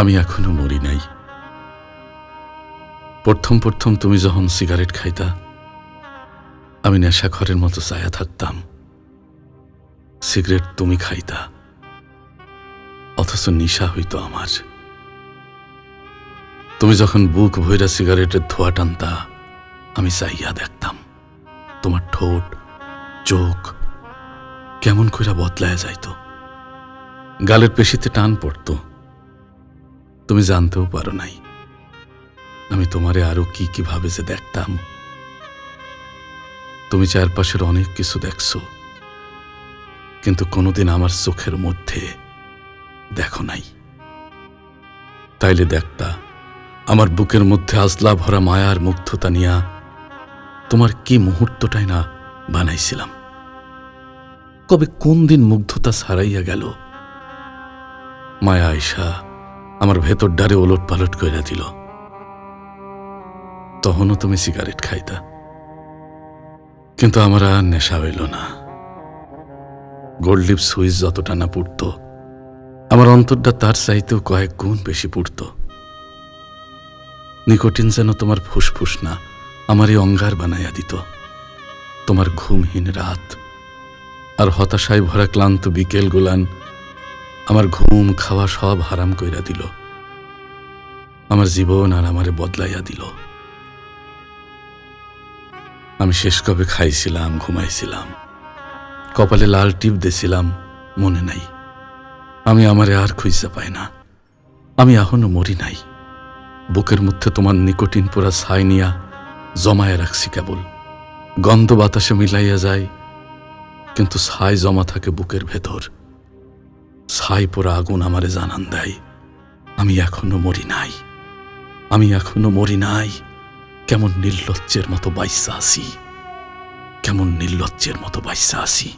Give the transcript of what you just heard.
আমি এখনও মরি নাই। প্রথম প্রথম তুমি যখন সিগারেট খাইতা, আমি নেশা নেশাখরের মতো ছায়া থাকতাম। সিগারেট তুমি খাইতা, অথচ নিশা হইতো আমার। তুমি যখন বুক ভৈরা সিগারেটের ধোয়া টানতা, আমি চাইয়া দেখতাম, তোমার ঠোঁট, চোখ কেমন কইরা বদলায় যাইত। গালের পেশিতে টান পড়তো তুমি জানতেও পারো নাই। আমি তোমারে আরও কি কীভাবে যে দেখতাম। তুমি চারপাশের অনেক কিছু দেখছ। কিন্তু কোনোদিন আমার চোখের মধ্যে দেখো নাই। তাইলে দেখতা, আমার বুকের মধ্যে আজলা ভরা মায়ার মুগ্ধতা নিয়া তোমার কি মুহূর্তটাই না বানাইছিলাম। কবে কোন দিন মুগ্ধতা ছাড়াইয়া গেল? মায়া আয়সা আমার ভেতর ডারে ওলট পালট কইরা দিল, তখনও তুমি সিগারেট খাইতা। কিন্তু আমার আর নেশা হইল না। গোল্ড লিপ সুইচ যতটা না পুড়ত, আমার অন্তরটা তার চাইতেও কয়েক গুণ বেশি পুড়ত। নিকোটিন যেন তোমার ফুসফুস না, আমারই অঙ্গার বানাইয়া দিত। তোমার ঘুমহীন রাত আর হতাশায় ভরা ক্লান্ত বিকেল গুলান আমার ঘুম, খাওয়া সব হারাম কইরা দিল। আমার জীবন আর আমারে বদলাইয়া দিল। আমি শেষ কবে খাইছিলাম, ঘুমাইছিলাম। কপালে লাল টিপ দিছিলাম মনে নাই। আমি আমারে আর খুঁজতে পাই না। আমি এখনও মরি নাই। বুকের মধ্যে তোমার নিকোটিন পোড়া ছাই নিয়া জমায়ে রাখছি কেবল। গন্ধ বাতাসে মিলাইয়া যায়, কিন্তু ছাই জমা থাকে বুকের ভেতর। ছাই পোড়া আগুন আমারে জানান দেয়। আমি এখনও মরি নাই। আমি এখনও মরি নাই। কেমন নির্লজ্জের মতো বাইসা আসি কেমন নির্লজ্জের মতো বাইসা আছি।